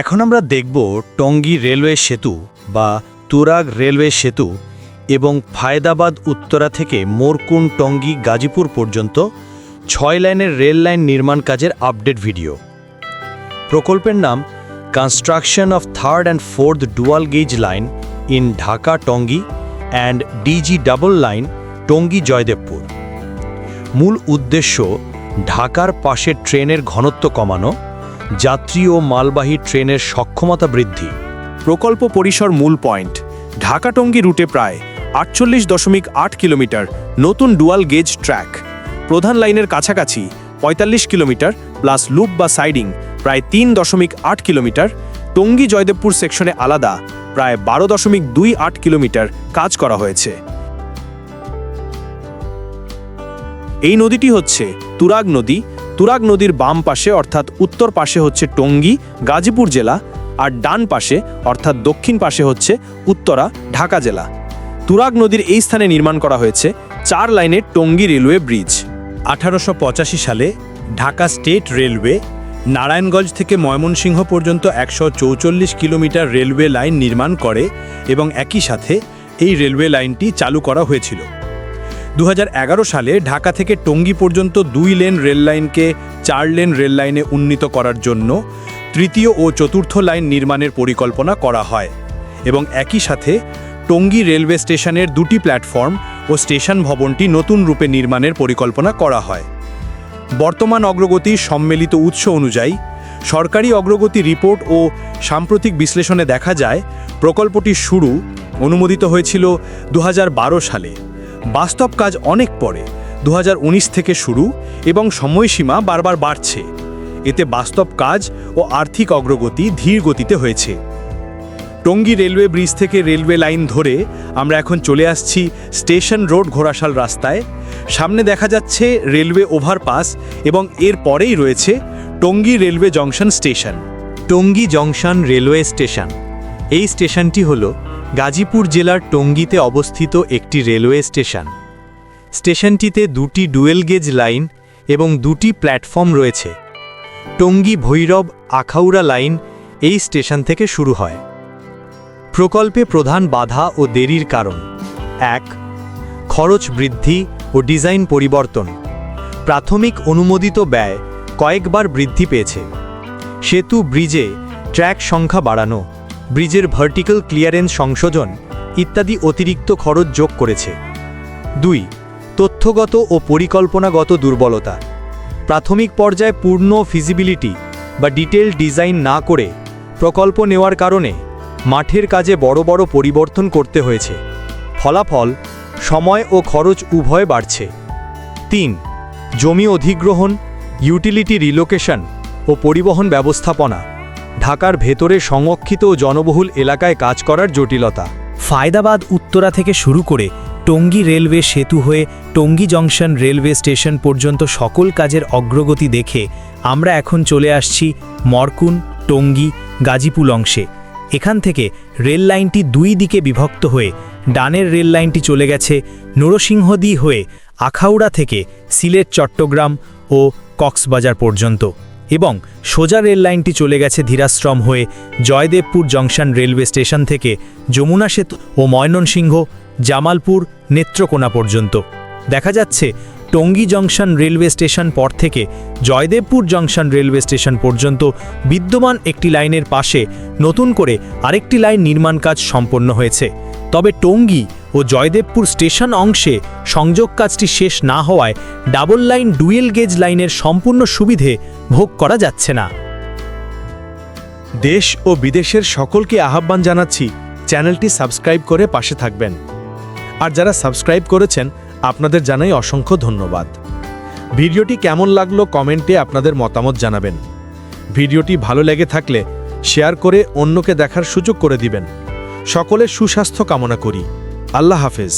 এখন আমরা দেখব টঙ্গী রেলওয়ে সেতু বা তুরাগ রেলওয়ে সেতু এবং ফায়দাবাদ উত্তরা থেকে মোরকুন টঙ্গী গাজীপুর পর্যন্ত ছয় লাইনের রেল লাইন নির্মাণ কাজের আপডেট ভিডিও। প্রকল্পের নাম construction of third and fourth dual gauge line in Dhaka Tongi and DG double line Tongi Joydebpur. মূল উদ্দেশ্য ঢাকার পাশে ট্রেনের ঘনত্ব কমানো যাত্রী ও মালবাহী ট্রেনের সক্ষমতা বৃদ্ধি। প্রকল্প পরিসর মূল পয়েন্ট। ঢাকা টঙ্গী রুটে প্রায় আটচল্লিশ দশমিক আট কিলোমিটার নতুন ডুয়াল গেজ ট্র্যাক। প্রধান লাইনের কাছাকাছি পঁয়তাল্লিশ কিলোমিটার প্লাস লুপ বা সাইডিং প্রায় তিন দশমিক আট কিলোমিটার। টঙ্গী জয়দেবপুর সেকশনে আলাদা প্রায় বারো দশমিক দুই আট কিলোমিটার কাজ করা হয়েছে। এই নদীটি হচ্ছে তুরাগ নদী তুরাগ নদীর বাম পাশে, অর্থাৎ উত্তর পাশে হচ্ছে টঙ্গী, গাজীপুর জেলা, আর ডান পাশে, অর্থাৎ দক্ষিণ পাশে হচ্ছে উত্তরা, ঢাকা জেলা। তুরাগ নদীর এই স্থানে নির্মাণ করা হয়েছে চার লাইনের টঙ্গী রেলওয়ে ব্রিজ। আঠারোশো পঁচাশি সালে ঢাকা স্টেট রেলওয়ে নারায়ণগঞ্জ থেকে ময়মনসিংহ পর্যন্ত একশো কিলোমিটার রেলওয়ে লাইন নির্মাণ করে এবং একই সাথে এই রেলওয়ে লাইনটি চালু করা হয়েছিল। দু হাজার এগারো সালে ঢাকা থেকে টঙ্গী পর্যন্ত দুই লেন রেল লাইনকে চার লেন রেল লাইনে উন্নীত করার জন্য তৃতীয় ও চতুর্থ লাইন নির্মাণের পরিকল্পনা করা হয় এবং একই সাথে টঙ্গী রেলওয়ে স্টেশনের দুটি প্ল্যাটফর্ম ও স্টেশন ভবনটি নতুন রূপে নির্মাণের পরিকল্পনা করা হয়। বর্তমান অগ্রগতি সম্মিলিত উৎস অনুযায়ী সরকারি অগ্রগতি রিপোর্ট ও সাম্প্রতিক বিশ্লেষণে দেখা যায় প্রকল্পটি শুরু অনুমোদিত হয়েছিল দু হাজার বারো সালে। বাস্তব কাজ অনেক পরে দু হাজার উনিশ থেকে শুরু এবং সময়সীমা বারবার বাড়ছে। এতে বাস্তব কাজ ও আর্থিক অগ্রগতি ধীর গতিতে হয়েছে। টঙ্গী রেলওয়ে ব্রিজ থেকে রেলওয়ে লাইন ধরে আমরা এখন চলে আসছি স্টেশন রোড ঘোড়াশাল রাস্তায়। সামনে দেখা যাচ্ছে রেলওয়ে ওভারপাস এবং এর পরেই রয়েছে Tongi railway junction station. Tongi junction railway station. এই স্টেশনটি হল গাজীপুর জেলার টঙ্গীতে অবস্থিত একটি রেলওয়ে স্টেশন। স্টেশনটিতে দুটি ডুয়েল গেজ লাইন এবং দুটি প্ল্যাটফর্ম রয়েছে। টঙ্গী ভৈরব আখাউড়া লাইন এই স্টেশন থেকে শুরু হয়। প্রকল্পে প্রধান বাধা ও দেরির কারণ। এক, খরচ বৃদ্ধি ও ডিজাইন পরিবর্তন। প্রাথমিক অনুমোদিত ব্যয় কয়েকবার বৃদ্ধি পেয়েছে। সেতু ব্রিজে ট্র্যাক সংখ্যা বাড়ানো। ব্রিজের ভার্টিক্যাল ক্লিয়ারেন্স সংশোধন ইত্যাদি অতিরিক্ত খরচ যোগ করেছে। দুই, তথ্যগত ও পরিকল্পনাগত দুর্বলতা। প্রাথমিক পর্যায়ে পূর্ণ ফিজিবিলিটি বা ডিটেল ডিজাইন না করে প্রকল্প নেওয়ার কারণে মাঠের কাজে বড় বড় পরিবর্তন করতে হয়েছে। ফলাফল, সময় ও খরচ উভয় বাড়ছে। তিন, জমি অধিগ্রহণ ইউটিলিটি রিলোকেশন ও পরিবহন ব্যবস্থাপনা। ঢাকার ভেতরে সংরক্ষিত ও জনবহুল এলাকায় কাজ করার জটিলতা। ফায়দাবাদ উত্তরা থেকে শুরু করে টঙ্গী রেলওয়ে সেতু হয়ে টঙ্গী জংশন রেলওয়ে স্টেশন পর্যন্ত সকল কাজের অগ্রগতি দেখে আমরা এখন চলে আসছি মরকুন, টঙ্গী গাজীপুল অংশে। এখান থেকে রেল লাইনটি দুই দিকে বিভক্ত হয়ে ডানের রেল লাইনটি চলে গেছে নরসিংহদী হয়ে আখাউড়া থেকে সিলেট, চট্টগ্রাম ও কক্সবাজার পর্যন্ত। এবং সোজা রেল লাইনটি চলে গেছে ধীরাশ্রম হয়ে জয়দেবপুর জংশন রেলওয়ে স্টেশন থেকে যমুনা সেতু ও ময়মনসিংহ, জামালপুর, নেত্রকোনা পর্যন্ত। দেখা যাচ্ছে, টঙ্গী জংশন রেলওয়ে স্টেশন পর থেকে জয়দেবপুর জংশন রেলওয়ে স্টেশন পর্যন্ত বিদ্যমান একটি লাইনের পাশে নতুন করে আরেকটি লাইন নির্মাণ কাজ সম্পন্ন হয়েছে। তবে টঙ্গী ও জয়দেবপুর স্টেশন অংশে সংযোগ কাজটি শেষ না হওয়ায় ডাবল লাইন ডুয়েল গেজ লাইনের সম্পূর্ণ সুবিধে ভোগ করা যাচ্ছে না। দেশ ও বিদেশের সকলকে আহ্বান জানাচ্ছি, চ্যানেলটি সাবস্ক্রাইব করে পাশে থাকবেন। আর যারা সাবস্ক্রাইব করেছেন, আপনাদের জানাই অসংখ্য ধন্যবাদ। ভিডিওটি কেমন লাগল কমেন্টে আপনাদের মতামত জানাবেন। ভিডিওটি ভালো লেগে থাকলে শেয়ার করে অন্যকে দেখার সুযোগ করে দিবেন। সকলের সুস্বাস্থ্য কামনা করি। আল্লাহ হাফেজ।